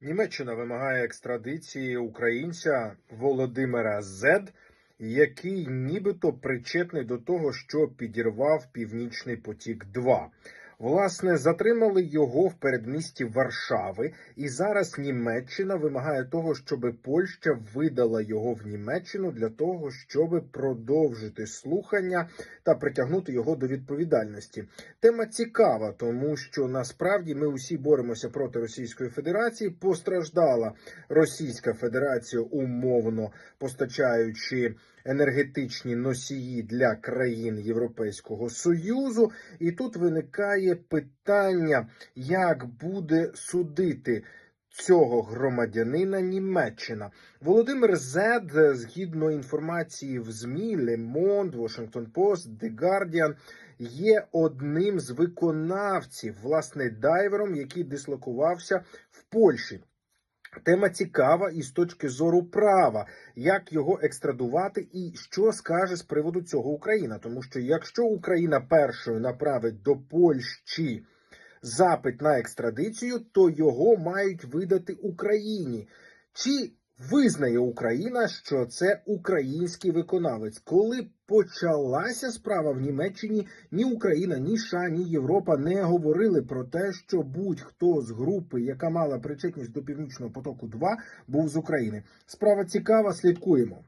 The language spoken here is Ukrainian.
Німеччина вимагає екстрадиції українця Володимира Зед, який нібито причетний до того, що підірвав Північний потік 2 Власне, затримали його в передмісті Варшави, і зараз Німеччина вимагає того, щоб Польща видала його в Німеччину для того, щоб продовжити слухання та притягнути його до відповідальності. Тема цікава, тому що насправді ми усі боремося проти Російської Федерації. Постраждала Російська Федерація умовно постачаючи енергетичні носії для країн Європейського Союзу. І тут виникає питання, як буде судити. Цього громадянина Німеччина Володимир Зед, згідно інформації в ЗМІ Monde, Washington Post, The Guardian, є одним з виконавців, власне, дайвером, який дислокувався в Польщі. Тема цікава і з точки зору права, як його екстрадувати, і що скаже з приводу цього Україна. Тому що якщо Україна першою направить до Польщі запит на екстрадицію, то його мають видати Україні. Чи визнає Україна, що це український виконавець? Коли почалася справа в Німеччині, ні Україна, ні США, ні Європа не говорили про те, що будь-хто з групи, яка мала причетність до північного потоку, 2 був з України. Справа цікава, слідкуємо.